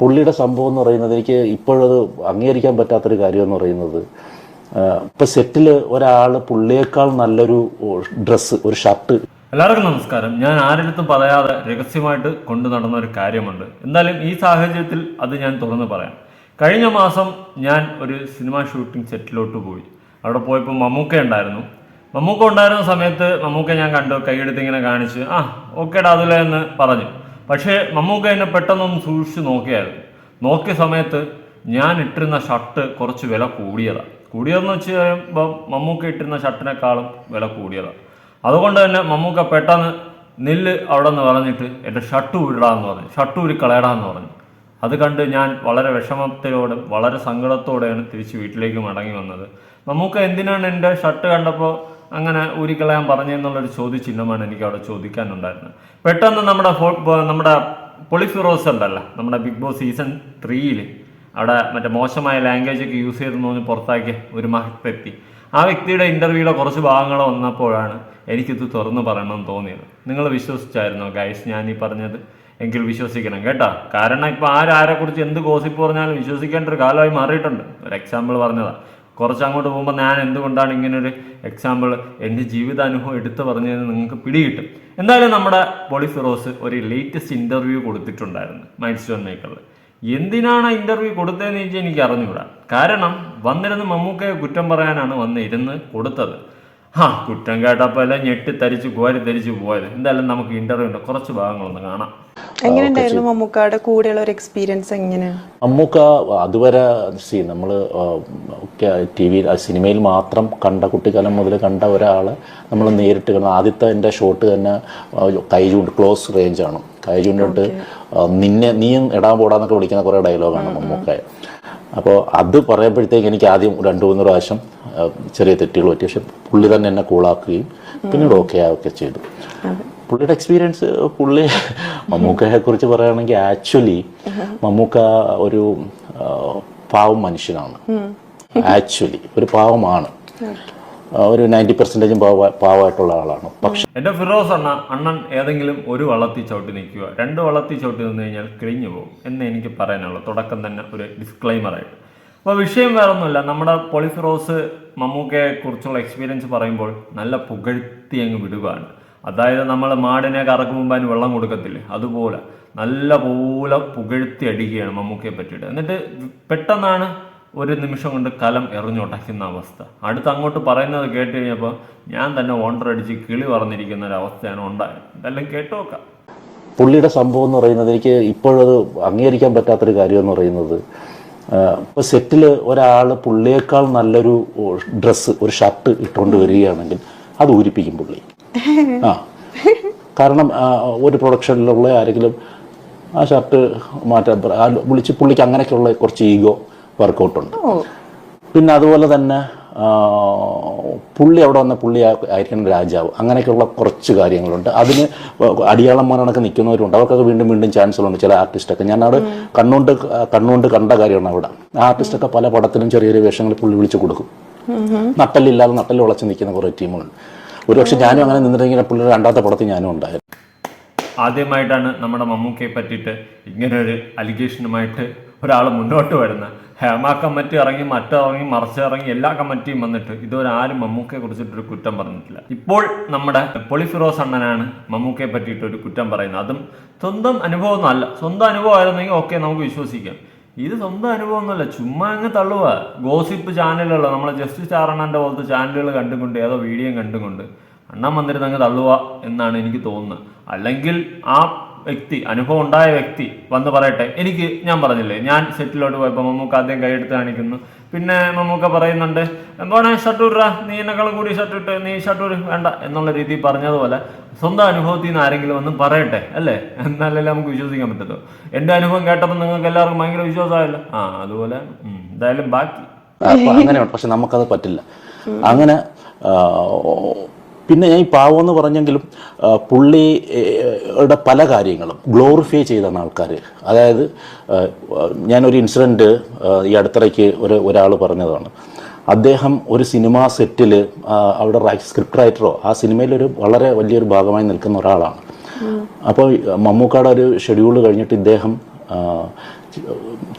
പുള്ളിയുടെ സംഭവം എന്ന് പറയുന്നത് എനിക്ക് ഇപ്പോഴത് അംഗീകരിക്കാൻ പറ്റാത്തൊരു കാര്യം എന്ന് പറയുന്നത് ഇപ്പൊ സെറ്റിൽ ഒരാൾ പുള്ളിയേക്കാൾ നല്ലൊരു ഡ്രസ്സ് ഒരു ഷർട്ട്. എല്ലാവർക്കും നമസ്കാരം. ഞാൻ ആരെടുത്തും പറയാതെ രഹസ്യമായിട്ട് കൊണ്ടു നടന്ന ഒരു കാര്യമുണ്ട്. എന്തായാലും ഈ സാഹചര്യത്തിൽ അത് ഞാൻ തുറന്ന് പറയാം. കഴിഞ്ഞ മാസം ഞാൻ ഒരു സിനിമ ഷൂട്ടിംഗ് സെറ്റിലോട്ട് പോയി. അവിടെ പോയപ്പോൾ മമ്മൂക്ക ഉണ്ടായിരുന്നു. മമ്മൂക്ക ഉണ്ടായിരുന്ന സമയത്ത് മമ്മൂക്ക ഞാൻ കണ്ടു കൈയെടുത്ത് ഇങ്ങനെ കാണിച്ച് ആ ഓക്കേടാ അതിലെ എന്ന് പറഞ്ഞു. പക്ഷേ മമ്മൂക്ക എന്നെ പെട്ടെന്നൊന്ന് സൂക്ഷിച്ച് നോക്കിയായിരുന്നു. നോക്കിയ സമയത്ത് ഞാൻ ഇട്ടിരുന്ന ഷർട്ട് കുറച്ച് വില കൂടിയതാണ് കൂടിയതെന്ന് വെച്ച് കഴിയുമ്പോൾ മമ്മൂക്ക ഇട്ടിരുന്ന ഷർട്ടിനേക്കാളും വില കൂടിയതാണ് അതുകൊണ്ട് തന്നെ മമ്മൂക്ക പെട്ടെന്ന് നെല്ല് അവിടെ നിന്ന് പറഞ്ഞിട്ട് എന്റെ ഷർട്ട് ഉരുടാന്ന് പറഞ്ഞു. ഷർട്ട് ഊരി കളയടാന്ന് പറഞ്ഞു. അത് കണ്ട് ഞാൻ വളരെ വിഷമത്തിലോടും വളരെ സങ്കടത്തോടെയാണ് തിരിച്ച് വീട്ടിലേക്ക് മടങ്ങി വന്നത്. മമ്മൂക്ക എന്തിനാണ് എന്റെ ഷർട്ട് കണ്ടപ്പോൾ അങ്ങനെ ഊരിക്കളയാൻ പറഞ്ഞെന്നുള്ളൊരു ചോദ്യചിഹ്നമാണ് എനിക്ക് അവിടെ ചോദിക്കാനുണ്ടായിരുന്നത്. പെട്ടെന്ന് നമ്മുടെ നമ്മുടെ പൊളിഫിറോസ് ഉണ്ടല്ലോ നമ്മുടെ ബിഗ് ബോസ് സീസൺ ത്രീയിൽ അവിടെ മറ്റേ മോശമായ ലാംഗ്വേജ് ഒക്കെ യൂസ് ചെയ്തെന്ന് പറഞ്ഞ് പുറത്താക്കിയ ഒരു മഹത്തെത്തി ആ വ്യക്തിയുടെ ഇന്റർവ്യൂയുടെ കുറച്ച് ഭാഗങ്ങൾ വന്നപ്പോഴാണ് എനിക്കിത് തുറന്നു പറയണമെന്ന് തോന്നിയത്. നിങ്ങൾ വിശ്വസിച്ചായിരുന്നോ ഗൈസ് ഞാൻ ഈ പറഞ്ഞത്? എങ്കിൽ വിശ്വസിക്കണം കേട്ടോ. കാരണം ഇപ്പൊ ആരാരെ കുറിച്ച് എന്ത് ഗോസിപ്പ് പറഞ്ഞാലും വിശ്വസിക്കേണ്ട ഒരു കാലമായി മാറിയിട്ടുണ്ട്. ഒരു എക്സാമ്പിൾ പറഞ്ഞതാ. കുറച്ച് അങ്ങോട്ട് പോകുമ്പോൾ ഞാൻ എന്തുകൊണ്ടാണ് ഇങ്ങനൊരു എക്സാമ്പിൾ എന്റെ ജീവിതാനുഭവം എടുത്തു പറഞ്ഞതെന്ന് നിങ്ങൾക്ക് പിടികിട്ടും. എന്തായാലും നമ്മുടെ പൊളി ഫിറോസ് ഒരു ലേറ്റസ്റ്റ് ഇന്റർവ്യൂ കൊടുത്തിട്ടുണ്ടായിരുന്നു മൈൽ സ്റ്റോൺ മേക്കറിൽ എന്തിനാണ് ഇന്റർവ്യൂ കൊടുത്തതെന്ന് ചോദിച്ചാൽ എനിക്ക് അറിഞ്ഞുകൂടാ കാരണം വന്നിരുന്ന് മമ്മൂക്കയെ കുറ്റം പറയാനാണ് വന്നിരുന്ന് കൊടുത്തത്. ആ കുറ്റം കേട്ടപ്പോൾ എല്ലാം ഞെട്ടി തരിച്ച് കോരി തരിച്ച് പോയത്. എന്തായാലും നമുക്ക് ഇന്റർവ്യൂ ഉണ്ട് കുറച്ച് ഭാഗങ്ങളൊന്ന് കാണാം. എങ്ങനെ മമ്മൂക്കയുടെ കൂടെയുള്ള ഒരു എക്സ്പീരിയൻസ് എങ്ങനെയാണ് മമ്മൂക്ക അതുവരെ സി നമ്മൾ ടി വി സിനിമയിൽ മാത്രം കണ്ട കുട്ടിക്കാലം മുതൽ കണ്ട ഒരാളെ നമ്മൾ നേരിട്ട് കണ്ട ആദ്യത്തെ എന്റെ ഷോട്ട് തന്നെ കൈ ചൂണ്ട് ക്ലോസ് റേഞ്ചാണ് കൈ ചൂണ്ടിട്ട് നിന്നെ നീയും ഇടാൻ പോടാന്നൊക്കെ വിളിക്കുന്ന കുറേ ഡയലോഗാണ് മമ്മൂക്ക. അപ്പോൾ അത് പറയുമ്പോഴത്തേക്ക് എനിക്ക് ആദ്യം രണ്ട് മൂന്ന് പ്രാവശ്യം ചെറിയ തെറ്റുകൾ പറ്റി. പക്ഷെ പുള്ളി തന്നെ എന്നെ കൂളാക്കുകയും പിന്നീട് ഓക്കെ ആവുകയൊക്കെ ചെയ്തു. പുള്ളിയുടെ എക്സ്പീരിയൻസ് പുള്ളി മമ്മൂക്കയെ കുറിച്ച് പറയുകയാണെങ്കിൽ ആക്ച്വലി മമ്മൂക്ക ഒരു പാവം മനുഷ്യനാണ്. ആക്ച്വലി ഒരു പാവമാണ്. ഒരു നയന്റി പെർസെന്റേജും പാവ പാവമായിട്ടുള്ള ആളാണ്. പക്ഷെ എന്റെ ഫിറോസ് അണ്ണ അണ്ണൻ ഏതെങ്കിലും ഒരു വളർത്തി ചവിട്ടി നിൽക്കുക. രണ്ട് വളർത്തി ചവിട്ടി നിന്ന് കഴിഞ്ഞാൽ കിഴിഞ്ഞു പോകും എന്ന് എനിക്ക് പറയാനുള്ള. തുടക്കം തന്നെ ഒരു ഡിസ്ക്ലൈമറായിട്ട് അപ്പോൾ വിഷയം വേറൊന്നുമില്ല. നമ്മുടെ പോളിഫിറോസ് മമ്മൂക്കയെ കുറിച്ചുള്ള എക്സ്പീരിയൻസ് പറയുമ്പോൾ നല്ല പുകഴ്ത്തി അങ്ങ് വിടുകയാണ് അതായത് നമ്മൾ മാടിനെ കറക്കുമ്പോൾ അതിന് വെള്ളം കൊടുക്കത്തില്ലേ? അതുപോലെ നല്ല പോലെ പുകഴ്ത്തി അടിക്കുകയാണ് മമ്മൂക്കയെ പറ്റിയിട്ട്. എന്നിട്ട് പെട്ടെന്നാണ് ഒരു നിമിഷം കൊണ്ട് കലം എറിഞ്ഞുടയ്ക്കുന്ന അവസ്ഥ. അടുത്ത് അങ്ങോട്ട് പറയുന്നത് കേട്ട് കഴിഞ്ഞപ്പോൾ ഞാൻ തന്നെ ഓണ്ടർ അടിച്ച് കിളി പറഞ്ഞിരിക്കുന്ന ഒരു അവസ്ഥയാണ് ഉണ്ടായത്. ഇതെല്ലാം കേട്ടു നോക്കാം. പുള്ളിയുടെ സംഭവം എന്ന് പറയുന്നത് എനിക്ക് ഇപ്പോഴത് അംഗീകരിക്കാൻ പറ്റാത്തൊരു കാര്യം എന്ന് പറയുന്നത് ഇപ്പോൾ സെറ്റിൽ ഒരാൾ പുള്ളിയേക്കാൾ നല്ലൊരു ഡ്രസ്സ് ഒരു ഷർട്ട് ഇട്ടുകൊണ്ട് വരികയാണെങ്കിൽ അത് ഊരിപ്പിക്കും പുള്ളി. ആ. കാരണം ഒരു പ്രൊഡക്ഷനിലുള്ള ആരെങ്കിലും ആ ഷർട്ട് മാറ്റാൻ വിളിച്ച് പുള്ളിക്ക് അങ്ങനെയൊക്കെയുള്ള കുറച്ച് ഈഗോ വർക്കൗട്ട് ഉണ്ട്. പിന്നെ അതുപോലെ തന്നെ പുള്ളി അവിടെ വന്ന പുള്ളി ആയിരിക്കണം രാജാവ്. അങ്ങനെയൊക്കെയുള്ള കുറച്ച് കാര്യങ്ങളുണ്ട്. അതിന് അടിയാളന്മാരൊക്കെ നിൽക്കുന്നവരുണ്ട്. അവർക്കൊക്കെ വീണ്ടും വീണ്ടും ചാൻസ് ഉണ്ട് ചില ആർട്ടിസ്റ്റൊക്കെ ഞാൻ അവിടെ കണ്ണുകൊണ്ട് കണ്ണുകൊണ്ട് കണ്ട കാര്യമാണ് അവിടെ. ആ ആർട്ടിസ്റ്റൊക്കെ പല പടത്തിലും ചെറിയ ചെറിയ വേഷങ്ങൾ പുള്ളി വിളിച്ചു കൊടുക്കും. നട്ടലില്ലാതെ നട്ടൽ ഉളച്ച് നിൽക്കുന്ന കുറേ ടീമുകളുണ്ട് ഒരുപക്ഷെ ഞാനും അങ്ങനെ നിന്നിട്ടെങ്കിൽ പുള്ളിയുടെ രണ്ടാമത്തെ പടത്തിൽ ഞാനും ഉണ്ടായിരുന്നു. ആദ്യമായിട്ടാണ് നമ്മുടെ മമ്മൂക്കയെ പറ്റിയിട്ട് ഇങ്ങനെ ഒരു അലിഗേഷനുമായിട്ട് ഒരാൾ മുന്നോട്ട് വരുന്നത് ഹേമ കമ്മിറ്റി ഇറങ്ങി മറ്റിറങ്ങി മറിച്ചിറങ്ങി എല്ലാ കമ്മിറ്റിയും വന്നിട്ട് ഇതുവരെ ആരും മമ്മൂക്കയെ കുറിച്ചിട്ടൊരു കുറ്റം പറഞ്ഞിട്ടില്ല. ഇപ്പോൾ നമ്മുടെ പൊളിഫിറോസ് അണ്ണനാണ് മമ്മൂക്കയെ പറ്റിയിട്ട് ഒരു കുറ്റം പറയുന്നത്. അതും സ്വന്തം അനുഭവമൊന്നും അല്ല. സ്വന്തം അനുഭവമായിരുന്നെങ്കിൽ ഓക്കെ നമുക്ക് വിശ്വസിക്കാം. ഇത് സ്വന്തം അനുഭവമൊന്നുമല്ല. ചുമ്മാ അങ്ങ് തള്ളുക ഗോസിപ്പ് ചാനലുകൾ നമ്മളെ ജസ്റ്റിസ് ചാരണന്റെ പോലത്തെ ചാനലുകൾ കണ്ടുകൊണ്ട് ഏതോ വീഡിയോ കണ്ടുകൊണ്ട് അണ്ണൻ വന്നിരുന്ന് അങ്ങ് തള്ളുക എന്നാണ് എനിക്ക് തോന്നുന്നത്. അല്ലെങ്കിൽ ആ വ്യക്തി അനുഭവം ഉണ്ടായ വ്യക്തി വന്ന് പറയട്ടെ. എനിക്ക് ഞാൻ പറഞ്ഞില്ലേ ഞാൻ സെറ്റിലോട്ട് പോയപ്പോൾ നമുക്ക് ആദ്യം കൈയെടുത്ത് കാണിക്കുന്നു. പിന്നെ മമ്മൂക്ക പറയുന്നുണ്ട് എന്താണ് ഷട്ടൂറാ നീ എന്നെക്കാളും കൂടി ഷർട്ട് നീ ഷട്ടൂർ വേണ്ട എന്നുള്ള രീതി പറഞ്ഞതുപോലെ സ്വന്തം അനുഭവത്തിൽ നിന്ന് ആരെങ്കിലും ഒന്ന് പറയട്ടെ അല്ലേ? എന്നാലല്ലേ നമുക്ക് വിശ്വസിക്കാൻ പറ്റത്തോ എന്റെ അനുഭവം കേട്ടപ്പോൾ നിങ്ങൾക്ക് എല്ലാവർക്കും ഭയങ്കര വിശ്വാസമായല്ലോ? ആ അതുപോലെ എന്തായാലും ബാക്കി. അങ്ങനെ അങ്ങനെയുണ്ട്. പക്ഷെ നമുക്കത് പറ്റില്ല. അങ്ങനെ പിന്നെ ഞാൻ ഈ പാവം എന്ന് പറഞ്ഞെങ്കിലും പുള്ളിയുടെ പല കാര്യങ്ങളും ഗ്ലോറിഫൈ ചെയ്താണ് ആൾക്കാർ അതായത് ഞാനൊരു ഇൻസിഡന്റ് ഈ അടുത്തിടയ്ക്ക് ഒരു ഒരാൾ പറഞ്ഞതാണ്. അദ്ദേഹം ഒരു സിനിമാ സെറ്റിൽ അവിടെ സ്ക്രിപ്റ്റ് റൈറ്ററോ ആ സിനിമയിലൊരു വളരെ വലിയൊരു ഭാഗമായി നിൽക്കുന്ന ഒരാളാണ്. അപ്പോൾ മമ്മൂക്കയുടെ ഒരു ഷെഡ്യൂൾ കഴിഞ്ഞിട്ട് ഇദ്ദേഹം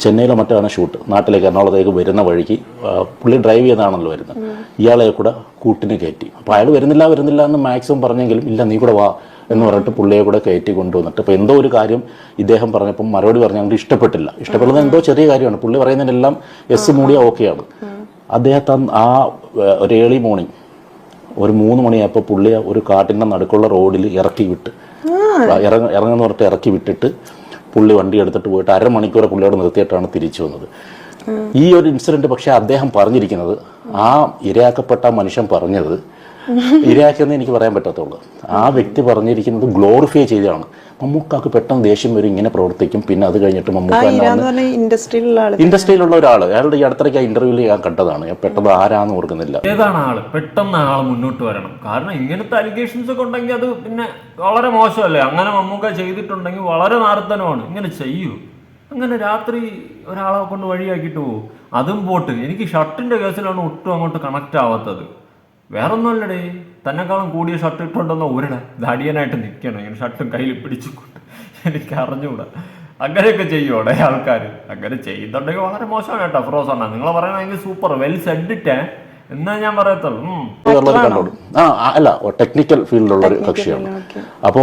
ചെന്നൈയിലെ മറ്റാണ് ഷൂട്ട്? നാട്ടിലേക്ക് എറണാകുളത്തേക്ക് വരുന്ന വഴിക്ക് പുള്ളി ഡ്രൈവ് ചെയ്താണല്ലോ വരുന്നത്. ഇയാളെ കൂടെ കൂട്ടിന് കയറ്റി. അപ്പോൾ അയാൾ വരുന്നില്ല വരുന്നില്ല എന്ന് മാക്സിമം പറഞ്ഞെങ്കിലും ഇല്ല നീ കൂടെ വാ എന്ന് പറഞ്ഞിട്ട് പുള്ളിയെ കൂടെ കയറ്റി കൊണ്ടുവന്നിട്ട്. അപ്പോൾ എന്തോ ഒരു കാര്യം ഇദ്ദേഹം പറഞ്ഞപ്പം മറുപടി പറഞ്ഞ ഞങ്ങൾക്ക് ഇഷ്ടപ്പെട്ടില്ല. ഇഷ്ടപ്പെടുന്നത് എന്തോ ചെറിയ കാര്യമാണ്. പുള്ളി പറയുന്നതിനെല്ലാം എസ് മൂടിയ ഓക്കെയാണ് അദ്ദേഹത്തെ അന്ന് ആ ഒരു ഏളി മോർണിംഗ് ഒരു മൂന്ന് മണിയായപ്പോൾ പുള്ളിയെ ഒരു കാട്ടിന്റെ നടുക്കുള്ള റോഡിൽ ഇറക്കി വിട്ട്. ഇറങ്ങ ഇറങ്ങുന്ന പറഞ്ഞിട്ട് ഇറക്കി വിട്ടിട്ട് പുള്ളി വണ്ടി എടുത്തിട്ട് പോയിട്ട് അരമണിക്കൂർ പുള്ളിയോട് നിർത്തിയിട്ടാണ് തിരിച്ചു വന്നത്. ഈ ഒരു ഇൻസിഡന്റ് പക്ഷെ അദ്ദേഹം പറഞ്ഞിരിക്കുന്നത് ആ ഇരയാക്കപ്പെട്ട മനുഷ്യൻ പറഞ്ഞത് ഇരയാക്കിയെന്ന് എനിക്ക് പറയാൻ പറ്റത്തുള്ളൂ. ആ വ്യക്തി പറഞ്ഞിരിക്കുന്നത് ഗ്ലോറിഫൈ ചെയ്തതാണ്. മമ്മൂക്കാക്ക് പെട്ടെന്ന് ദേഷ്യം വരും ഇങ്ങനെ പ്രവർത്തിക്കും. പിന്നെ അത് കഴിഞ്ഞിട്ട് മമ്മൂക്ക ഇൻഡസ്ട്രിയിലുള്ള ആൾ. ഇൻഡസ്ട്രിയിലുള്ള ഒരാൾ അയാളുടെ ഈ അടുത്തിടയ്ക്ക് ഇന്റർവ്യൂവിൽ ഞാൻ കണ്ടതാണ്. പെട്ടെന്ന് ആരാന്ന് ഓർക്കുന്നില്ല. ഏതാണ് ആൾ? പെട്ടെന്ന് ആൾ മുന്നോട്ട് വരണം. കാരണം ഇങ്ങനത്തെ അലിഗേഷൻസ് ഒക്കെ ഉണ്ടെങ്കിൽ അത് പിന്നെ വളരെ മോശമല്ലേ? അങ്ങനെ മമ്മൂക്ക ചെയ്തിട്ടുണ്ടെങ്കിൽ വളരെ നാർത്തനമാണ് ഇങ്ങനെ ചെയ്യൂ. അങ്ങനെ രാത്രി ഒരാളെ കൊണ്ട് വഴിയാക്കിയിട്ട് പോകും അതും പോട്ട്. എനിക്ക് ഷർട്ടിന്റെ കേസിലാണ് ഒട്ടും അങ്ങോട്ട് കണക്ട് ആവാത്തത്. വേറൊന്നുമല്ലടേ. തന്നെക്കാളും കൂടിയ ഷർട്ട് ഇട്ടുണ്ടെന്ന് ഒരിട ദാടിയനായിട്ട് നിൽക്കണം. ഇങ്ങനെ ഷർട്ടും കയ്യിൽ പിടിച്ചുകൊണ്ട് എനിക്ക് അറിഞ്ഞുകൂടാ. അങ്ങനെയൊക്കെ ചെയ്യുമോടെ ആൾക്കാർ അങ്ങനെ ചെയ്യുന്നുണ്ടെങ്കിൽ വളരെ മോശമാണ് കേട്ടോ ഫ്രോസ് അണ്ണ. നിങ്ങൾ പറയണമെങ്കിൽ സൂപ്പർ വെൽ സെഡിറ്റേ എന്നാ ഞാൻ പറയത്തുള്ളൂ. ആ അല്ല ടെക്നിക്കൽ ഫീൽഡിലുള്ള ഒരു കക്ഷിയാണ്. അപ്പോ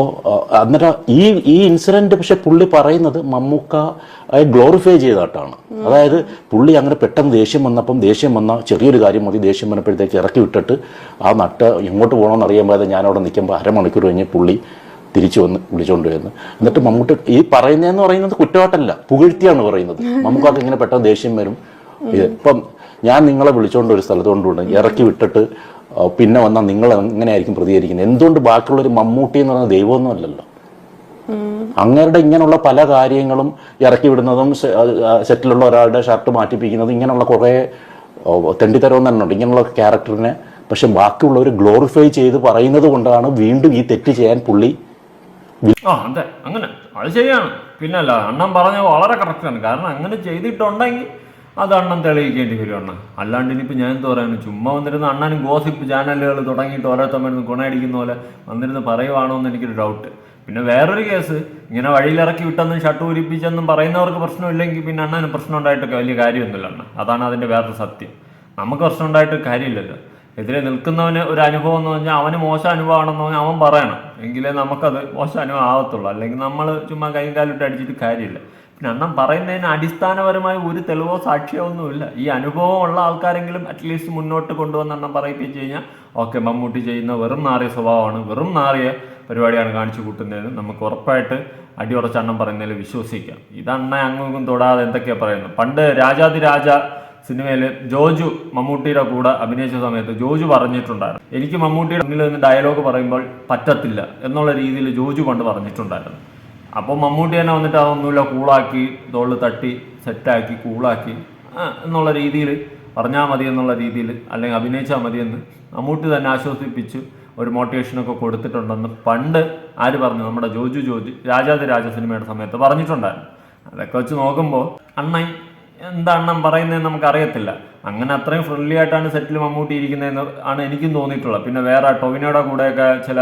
അന്നേരം ഈ ഈ ഇൻസിഡന്റ് പക്ഷെ പുള്ളി പറയുന്നത് മമ്മൂക്ക ഗ്ലോറിഫൈ ചെയ്തതായിട്ടാണ് അതായത് പുള്ളി അങ്ങനെ പെട്ടെന്ന് ദേഷ്യം വന്നപ്പം ദേഷ്യം വന്ന ചെറിയൊരു കാര്യം മതി ദേഷ്യം വന്നപ്പോഴത്തേക്ക് ഇറക്കി വിട്ടിട്ട് ആ നട്ട് എങ്ങോട്ട് പോകണമെന്ന് അറിയാൻ പാതെ ഞാൻ അവിടെ നിൽക്കുമ്പോൾ അരമണിക്കൂർ കഴിഞ്ഞ് പുള്ളി തിരിച്ചു വന്ന് വിളിച്ചോണ്ട് വരുന്നു. എന്നിട്ട് മമ്മൂട്ടി ഈ പറയുന്നതെന്ന് പറയുന്നത് കുറ്റവാട്ടല്ല പുകഴ്ത്തിയാണ് പറയുന്നത്. മമ്മൂക്കാർക്ക് ഇങ്ങനെ പെട്ടെന്ന് ദേഷ്യം വരും. ഇത് ഇപ്പം ഞാൻ നിങ്ങളെ വിളിച്ചുകൊണ്ട് ഒരു സ്ഥലത്ത് കൊണ്ടുകൊണ്ട് ഇറക്കി വിട്ടിട്ട് പിന്നെ വന്നാൽ നിങ്ങൾ എങ്ങനെയായിരിക്കും പ്രതികരിക്കുന്നത്? എന്തുകൊണ്ട് ബാക്കിയുള്ളൊരു മമ്മൂട്ടി എന്ന് പറയുന്നത് ദൈവമൊന്നും അല്ലല്ലോ. അങ്ങേരുടെ ഇങ്ങനെയുള്ള പല കാര്യങ്ങളും ഇറക്കി വിടുന്നതും സെറ്റിലുള്ള ഒരാളുടെ ഷർട്ട് മാറ്റിപ്പിക്കുന്നതും ഇങ്ങനെയുള്ള കുറേ തെണ്ടിത്തരവും തെണ്ടിത്തരം തന്നെ ഉണ്ട്. ഇങ്ങനെയുള്ള ക്യാരക്ടറിനെ പക്ഷെ ബാക്കിയുള്ളവർ ഗ്ലോറിഫൈ ചെയ്ത് പറയുന്നത് കൊണ്ടാണ് വീണ്ടും ഈ തെറ്റ് ചെയ്യാൻ പുള്ളി ആ അതെ. അങ്ങനെ. അത് ശരിയാണ്. പിന്നല്ല അണ്ണൻ പറഞ്ഞ വളരെ കറക്റ്റാണ് കാരണം അങ്ങനെ ചെയ്തിട്ടുണ്ടെങ്കിൽ അത് അണ്ണൻ തെളിയിക്കേണ്ടി വരും അണ്ണ അല്ലാണ്ട് ഇനിയിപ്പോൾ ഞാൻ എന്ത് പറയാനും? ചുമ്മാ വന്നിരുന്ന അണ്ണനും ഗോസിപ്പ് ചാനലുകൾ തുടങ്ങിയിട്ട് ഓരോരുത്തർ മരുന്ന് ഗുണയടിക്കുന്ന പോലെ വന്നിരുന്ന് പറയുവാണോ എന്ന് എനിക്കൊരു ഡൗട്ട് പിന്നെ വേറൊരു കേസ് ഇങ്ങനെ വഴിയിലിറക്കി വിട്ടെന്നും ഷട്ട് ഉരിപ്പിച്ചെന്നും പറയുന്നവർക്ക് പ്രശ്നമില്ലെങ്കിൽ പിന്നെ അണ്ണന് പ്രശ്നം ഉണ്ടായിട്ടൊക്കെ വലിയ കാര്യമൊന്നുമില്ല അണ്ണ അതാണ് അതിന്റെ വേറൊരു സത്യം. നമുക്ക് പ്രശ്നം ഉണ്ടായിട്ട് കാര്യമില്ലല്ലോ. എതിരെ നിൽക്കുന്നവന് ഒരു അനുഭവം എന്ന് പറഞ്ഞാൽ അവന് മോശം അനുഭവമാണെന്ന് പറഞ്ഞാൽ അവൻ പറയണം. എങ്കിലേ നമുക്കത് മോശം അനുഭവം ആവത്തുള്ളൂ. അല്ലെങ്കിൽ നമ്മൾ ചുമ്മാ കൈകാലിട്ട് കാലിട്ട് അടിച്ചിട്ട് കാര്യമില്ല. പിന്നെ അണ്ണൻ പറയുന്നതിന് അടിസ്ഥാനപരമായ ഒരു തെളിവോ സാക്ഷിയോ ഒന്നുമില്ല. ഈ അനുഭവം ഉള്ള ആൾക്കാരെങ്കിലും അറ്റ്ലീസ്റ്റ് മുന്നോട്ട് കൊണ്ടുവന്ന് എണ്ണം പറയിപ്പിച്ച് കഴിഞ്ഞാൽ ഓക്കെ മമ്മൂട്ടി ചെയ്യുന്ന വെറും നാറിയ സ്വഭാവമാണ് വെറും നാറിയ പരിപാടിയാണ് കാണിച്ചു കൂട്ടുന്നതെന്ന് നമുക്ക് ഉറപ്പായിട്ട് അടിയുറച്ച അണ്ണം പറയുന്നതിൽ വിശ്വസിക്കാം. ഇത് അങ്ങും തൊടാതെ എന്തൊക്കെയാ പറയുന്നത്? പണ്ട് രാജാതിരാജ സിനിമയിൽ ജോജു മമ്മൂട്ടിയുടെ കൂടെ അഭിനയിച്ച സമയത്ത് ജോജു പറഞ്ഞിട്ടുണ്ടായിരുന്നു. എനിക്ക് മമ്മൂട്ടിയുടെ മുന്നിൽ നിന്ന് ഡയലോഗ് പറയുമ്പോൾ പറ്റത്തില്ല എന്നുള്ള രീതിയിൽ ജോജു കൊണ്ട് പറഞ്ഞിട്ടുണ്ടായിരുന്നു. അപ്പോൾ മമ്മൂട്ടി തന്നെ വന്നിട്ട് അതൊന്നുമില്ല കൂളാക്കി തോളിൽ തട്ടി സെറ്റാക്കി കൂളാക്കി എന്നുള്ള രീതിയിൽ പറഞ്ഞാൽ മതി എന്നുള്ള രീതിയിൽ അല്ലെങ്കിൽ അഭിനയിച്ചാൽ മതി എന്ന് മമ്മൂട്ടി തന്നെ ആശ്വസിപ്പിച്ചു ഒരു മോട്ടിവേഷനൊക്കെ കൊടുത്തിട്ടുണ്ടെന്ന് പണ്ട് ആര് പറഞ്ഞു? നമ്മുടെ ജോജു ജോജു രാജാതി രാജ സിനിമയുടെ സമയത്ത് പറഞ്ഞിട്ടുണ്ടായിരുന്നു. അതൊക്കെ വെച്ച് നോക്കുമ്പോൾ അണ്ണൻ എന്താ അണ്ണൻ പറയുന്നതെന്ന് നമുക്കറിയത്തില്ല. അങ്ങനെ അത്രയും ഫ്രണ്ട്ലി ആയിട്ടാണ് സെറ്റിൽ മമ്മൂട്ടി ഇരിക്കുന്നതെന്ന് ആണ് എനിക്കും തോന്നിയിട്ടുള്ളത്. പിന്നെ വേറെ ടൊവിനോയുടെ കൂടെയൊക്കെ ചില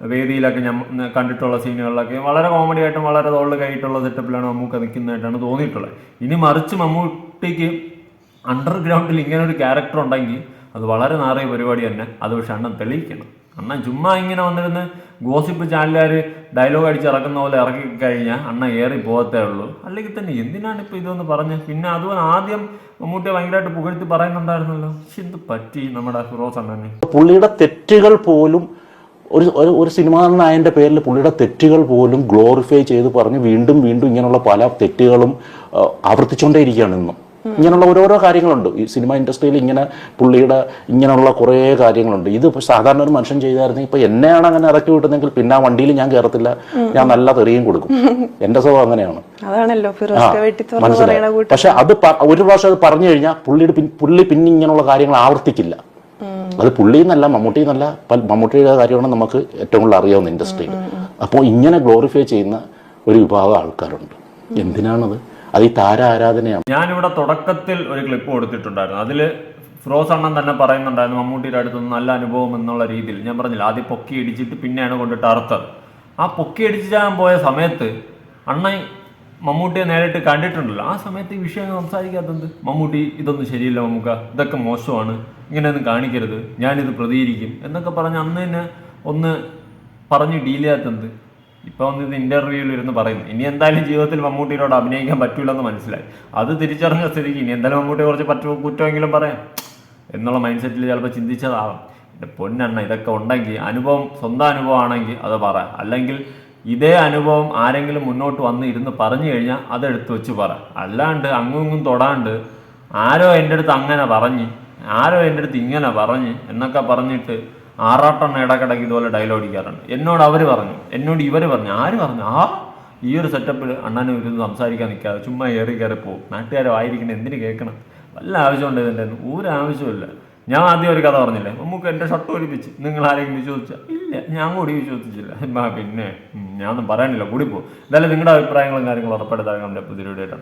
വേദിയിലൊക്കെ ഞാൻ കണ്ടിട്ടുള്ള സീനുകളിലൊക്കെ വളരെ കോമഡി ആയിട്ടും വളരെ തോളിൽ കയറ്റുള്ള സെറ്റപ്പിലാണ് മമ്മൂക്ക നിൽക്കുന്നതായിട്ടാണ് തോന്നിയിട്ടുള്ളത്. ഇനി മറിച്ച് മമ്മൂട്ടിക്ക് അണ്ടർഗ്രൗണ്ടിൽ ഇങ്ങനെ ഒരു ക്യാരക്ടർ ഉണ്ടെങ്കിൽ അത് വളരെ നാറിയ പരിപാടി തന്നെ. അത് പക്ഷെ അണ്ണൻ തെളിയിക്കണം. അണ്ണൻ ചുമ്മാ ഇങ്ങനെ വന്നിരുന്ന് ഗോസിപ്പ് ചാനലുകാർ ഡയലോഗ് അടിച്ച് ഇറക്കുന്ന പോലെ ഇറക്കി കഴിഞ്ഞാൽ അണ്ണ ഏറി പോകത്തേ ഉള്ളൂ. അല്ലെങ്കിൽ തന്നെ എന്തിനാണ് ഇപ്പോൾ ഇതൊന്ന് പറഞ്ഞത് പിന്നെ അതുപോലെ ആദ്യം മമ്മൂട്ടിയെ ഭയങ്കരമായിട്ട് പുകഴ്ത്തി പറയുന്നുണ്ടായിരുന്നല്ലോ. പക്ഷെ എന്ത് പറ്റി നമ്മുടെ ഫിറോസ് അണ്ണന്? പുള്ളിയുടെ തെറ്റുകൾ പോലും ഒരു ഒരു- ഒരു സിനിമാ നായന്റെ പേരിൽ പുള്ളിയുടെ തെറ്റുകൾ പോലും ഗ്ലോറിഫൈ ചെയ്ത് പറഞ്ഞ് വീണ്ടും വീണ്ടും ഇങ്ങനെയുള്ള പല തെറ്റുകളും ആവർത്തിച്ചുകൊണ്ടേ ആവർത്തിച്ചുകൊണ്ടേയിരിക്കുകയാണ് ഇന്നും. ഇങ്ങനെയുള്ള ഓരോരോ കാര്യങ്ങളുണ്ട്. ഈ സിനിമ ഇൻഡസ്ട്രിയിൽ ഇങ്ങനെ പുള്ളിയുടെ ഇങ്ങനെയുള്ള കുറേ കാര്യങ്ങളുണ്ട്. ഇത് ഇപ്പോൾ സാധാരണ ഒരു മനുഷ്യൻ ചെയ്തായിരുന്നെങ്കിൽ ഇപ്പൊ എന്നെയാണ് അങ്ങനെ ഇറക്കി വിട്ടുന്നെങ്കിൽ പിന്നെ ആ വണ്ടിയിൽ ഞാൻ കയറത്തില്ല ഞാൻ നല്ല തെറിയും കൊടുക്കും. എന്റെ സ്വഭാവം അങ്ങനെയാണ്. മനസ്സിലായി. പക്ഷെ അത് ഒരു പ്രാവശ്യം അത് പറഞ്ഞു കഴിഞ്ഞാൽ പുള്ളിയുടെ പുള്ളി പിന്നെ ഇങ്ങനെയുള്ള കാര്യങ്ങൾ ആവർത്തിക്കില്ല. അത് പുള്ളി എന്നല്ല മമ്മൂട്ടി എന്നല്ല മമ്മൂട്ടിയുടെ കാര്യമാണ് നമുക്ക് ഏറ്റവും കൂടുതൽ അറിയാവുന്ന ഇൻഡസ്ട്രിയിൽ അപ്പോൾ ഇങ്ങനെ ഗ്ലോറിഫൈ ചെയ്യുന്ന ഒരു വിഭാഗം ആൾക്കാരുണ്ട്. എന്തിനാണത്? അത് ഈ താര ആരാധനയാണ് ഞാനിവിടെ തുടക്കത്തിൽ ഒരു ക്ലിപ്പ് കൊടുത്തിട്ടുണ്ടായിരുന്നു. അതിൽ ഫിറോസ് അണ്ണൻ തന്നെ പറയുന്നുണ്ടായിരുന്നു മമ്മൂട്ടിയുടെ അടുത്ത് നല്ല അനുഭവം എന്നുള്ള രീതിയിൽ. ഞാൻ പറഞ്ഞില്ല ആദ്യം പൊക്കി ഇടിച്ചിട്ട് പിന്നെയാണ് കൊണ്ടിട്ട് അറുത്തത് ആ പൊക്കി ഇടിച്ചാൻ പോയ സമയത്ത് അണ്ണൻ മമ്മൂട്ടിയെ നേരിട്ട് കണ്ടിട്ടുണ്ടല്ലോ. ആ സമയത്ത് ഈ വിഷയം സംസാരിക്കാത്തത് മമ്മൂട്ടി ഇതൊന്നും ശരിയല്ല മമ്മൂക്ക. ഇതൊക്കെ മോശമാണ്. ഇങ്ങനെയൊന്നും കാണിക്കരുത്. ഞാനിത് പ്രതികരിക്കും. എന്നൊക്കെ പറഞ്ഞ് അന്ന് തന്നെ ഒന്ന് പറഞ്ഞ് ഡീൽ ചെയ്യാത്തത് ഇപ്പൊ ഒന്ന് ഇത് ഇന്റർവ്യൂവിൽ ഇരുന്ന് പറയുന്നു. ഇനി എന്തായാലും ജീവിതത്തിൽ മമ്മൂട്ടിയോട് അഭിനയിക്കാൻ പറ്റൂലെന്ന് മനസ്സിലായി. അത് തിരിച്ചറിഞ്ഞ സ്ഥിതിക്ക് ഇനി എന്തായാലും മമ്മൂട്ടിയെ കുറച്ച് പറ്റുമോ കുറ്റമെങ്കിലും പറയാം. എന്നുള്ള മൈൻഡ് സെറ്റിൽ ചിലപ്പോൾ ചിന്തിച്ചതാവാം. എന്റെ പൊന്നെണ്ണ ഇതൊക്കെ ഉണ്ടെങ്കിൽ അനുഭവം സ്വന്തം അനുഭവമാണെങ്കിൽ അത് പറ. അല്ലെങ്കിൽ ഇതേ അനുഭവം ആരെങ്കിലും മുന്നോട്ട് വന്ന് ഇരുന്ന് പറഞ്ഞു കഴിഞ്ഞാൽ അതെടുത്ത് വെച്ച് പറ. അല്ലാണ്ട് അങ്ങും ഇങ്ങും തൊടാണ്ട് ആരോ എന്റെ അടുത്ത് അങ്ങനെ പറഞ്ഞ് ആരോ എന്റെ അടുത്ത് ഇങ്ങനെ പറഞ്ഞ് എന്നൊക്കെ പറഞ്ഞിട്ട് ആറാട്ടെണ്ണ ഇടക്കിടക്ക് ഇതുപോലെ ഡയലോഗ് എന്നോട് അവർ പറഞ്ഞു എന്നോട് ഇവർ പറഞ്ഞു ആര് പറഞ്ഞു? ആ ഈ ഒരു സെറ്റപ്പിൽ അണ്ണനും ഇരുന്ന് സംസാരിക്കാൻ നിൽക്കാതെ ചുമ്മാ ഏറി കയറി പോകും നാട്ടുകാരോ ആയിരിക്കണം എന്തിന് കേൾക്കണം? വല്ല ആവശ്യമുണ്ട് ഇതിന്റെ ഒരു ആവശ്യമില്ല ഞാൻ ആദ്യം ഒരു കഥ പറഞ്ഞില്ലേ? നമുക്ക് എന്റെ ഷർട്ട് ഒലിപ്പിച്ച് നിങ്ങൾ ആരെങ്കിലും ചോദിച്ച ഇല്ല ഞാൻ കൂടി ചോദിച്ചില്ല എന്നാ പിന്നെ ഞാനൊന്നും പറയാനില്ല. കൂടി പോകും എന്തായാലും നിങ്ങളുടെ അഭിപ്രായങ്ങളും കാര്യങ്ങളും ഉറപ്പായിട്ട് നമ്മുടെ പുതിയ വീഡിയോ